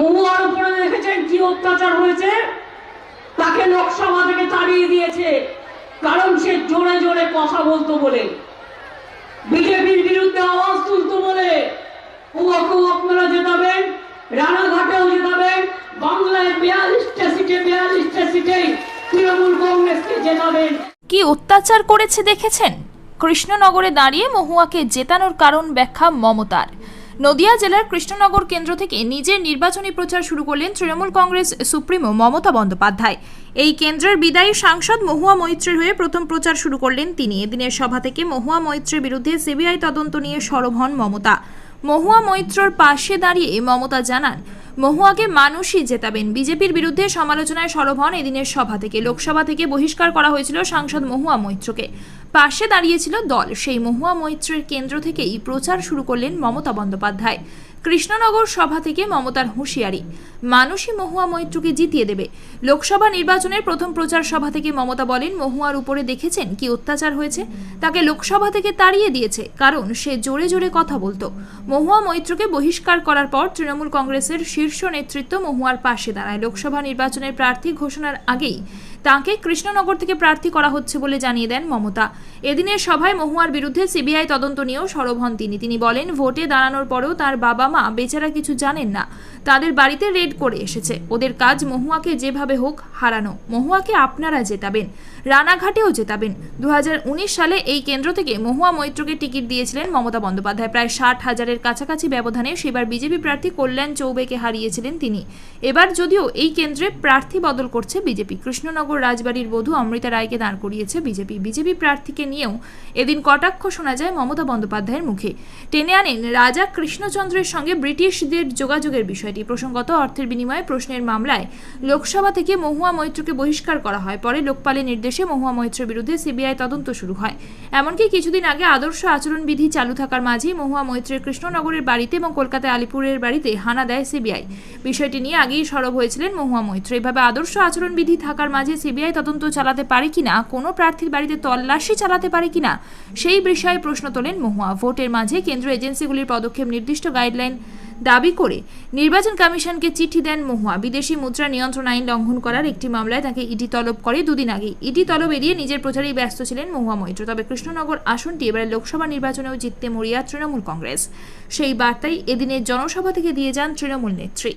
মহুয়ার উপরে দেখেছেন কি অত্যাচার হয়েছে? তাকে লোকসভা থেকে তাড়িয়ে দিয়েছে। কারণ সে জোরে জোরে কথা বলতো বলে। বিজেপির বিরুদ্ধে আওয়াজ তুলতো বলে। ওকেও আপনারা জেতাবেন, রানাঘাটেও জেতাবেন, বাংলায় বিয়াল্লিশটা সিটে, বিয়াল্লিশটা সিটেই তৃণমূল কংগ্রেসকে জেতাবেন। কি অত্যাচার করেছে দেখেছেন? কৃষ্ণনগরে দাঁড়িয়ে মহুয়াকে জেতানোর কারণ ব্যাখ্যা মমতার। নদিয়া জেলার কৃষ্ণনগর কেন্দ্র থেকে নিজের নির্বাচনী প্রচার শুরু করলেন তৃণমূল কংগ্রেস সুপ্রিমো মমতা বন্দ্যোপাধ্যায়। এই কেন্দ্রের বিদায়ী সাংসদ মহুয়া মৈত্রীর হয়ে প্রথম প্রচার শুরু করলেন তিনি। এদিনের সভা থেকে মহুয়া মৈত্রীর বিরুদ্ধে সিবিআই তদন্ত নিয়ে সরব হন মমতা। মহুয়া মৈত্রর পাশে দাঁড়িয়ে মমতা জানান মহুয়াকে মানুষই জেতাবেন। বিজেপির বিরুদ্ধে সমালোচনায় সরব হন এদিনের সভা থেকে। লোকসভা থেকে বহিষ্কার করা হয়েছিল সাংসদ মহুয়া মৈত্রকে। পাশে দাঁড়িয়েছিল দল। সেই মহুয়া মৈত্রের কেন্দ্র থেকেই প্রচার শুরু করলেন মমতা বন্দ্যোপাধ্যায়। কৃষ্ণনগর সভা থেকে মমতার হুঁশিয়ারি। মানুষই মহুয়া মৈত্রকে জিতিয়ে দেবে। লোকসভা নির্বাচনের প্রথম প্রচার সভা থেকে মমতা বলেন, মহুয়ার উপরে দেখেছেন কি অত্যাচার হয়েছে? তাকে লোকসভা থেকে তাড়িয়ে দিয়েছে, কারণ সে জোরে জোরে কথা বলতো। মহুয়া মৈত্রকে বহিষ্কার করার পর তৃণমূল কংগ্রেসের শীর্ষ নেতৃত্ব মহুয়ার পাশে দাঁড়ায়। লোকসভা নির্বাচনের প্রার্থী ঘোষণার আগেই তাকে কৃষ্ণনগর থেকে প্রার্থী করা হচ্ছে বলে জানিয়ে দেন মমতা। এদিনের সভায় মহুয়ার বিরুদ্ধে সিবিআই তদন্ত নিয়েও সরব হন তিনি। তিনি বলেন, ভোটে দাঁড়ানোর পরেও তার বাবা মা বেচারা কিছু জানেন না। তাদের বাড়িতে রেড করে এসেছে। ওদের কাজ মহুয়াকে যেভাবে হোক হারানো। মহুয়াকে আপনারা জেতাবেন, রানাঘাটেও জেতাবেন। দু হাজার উনিশ সালে এই কেন্দ্র থেকে মহুয়া মৈত্রকে টিকিট দিয়েছিলেন মমতা বন্দ্যোপাধ্যায়। প্রায় ষাট হাজারের কাছাকাছি ব্যবধানে সেবার বিজেপি প্রার্থী কল্যাণ চৌবেকে হারিয়েছিলেন তিনি। এবার যদিও এই কেন্দ্রে প্রার্থী বদল করছে বিজেপি। কৃষ্ণনগর রাজবাড়ির বধূ অমৃতা রায়কে দাঁড় করিয়েছে বিজেপি। বিজেপি প্রার্থীকে নিয়েও এদিন কটাক্ষ শোনা যায় মমতা বন্দ্যোপাধ্যায়ের মুখে। টেনে আনেন রাজা কৃষ্ণচন্দ্রের সঙ্গে ব্রিটিশদের যোগাযোগের বিষয়টি। প্রসঙ্গত, অর্থের বিনিময়ে প্রশ্নের মামলায় লোকসভা থেকে মহুয়া মৈত্রকে বহিষ্কার করা হয়। পরে লোকপালের নির্দেশে মহুয়া মৈত্রের বিরুদ্ধে সিবিআই তদন্ত শুরু হয়। এমনকি কিছুদিন আগে আদর্শ আচরণবিধি চালু থাকার মাঝেই মহুয়া মৈত্রের কৃষ্ণনগরের বাড়িতে এবং কলকাতায় আলিপুরের বাড়িতে হানা দেয় সিবিআই। বিষয়টি নিয়ে আগেই সরব হয়েছিলেন মহুয়া মৈত্র। এভাবে আদর্শ আচরণবিধি থাকার মাঝে সিবিআই তদন্ত চালাতে পারে কিনা, কোনো প্রার্থীর বাড়িতে তল্লাশি চালাতে পারে কিনা, সেই বিষয়ে প্রশ্ন তোলেন মহুয়া। ভোটের মাঝে কেন্দ্রীয় এজেন্সিগুলির পদক্ষেপ নির্দিষ্ট গাইডলাইন দাবি করে নির্বাচন কমিশনকে চিঠি দেন মহুয়া। বিদেশি মুদ্রা নিয়ন্ত্রণ আইন লঙ্ঘন করার একটি মামলায় তাকে ইডি তলব করে দুদিন আগে। ইডি তলব এড়িয়ে নিজের প্রচারেই ব্যস্ত ছিলেন মহুয়া মৈত্র। তবে কৃষ্ণনগর আসনটি এবারে লোকসভা নির্বাচনেও জিততে মরিয়া তৃণমূল কংগ্রেস। সেই বার্তাই এদিনের জনসভা থেকে দিয়ে যান তৃণমূল নেত্রী।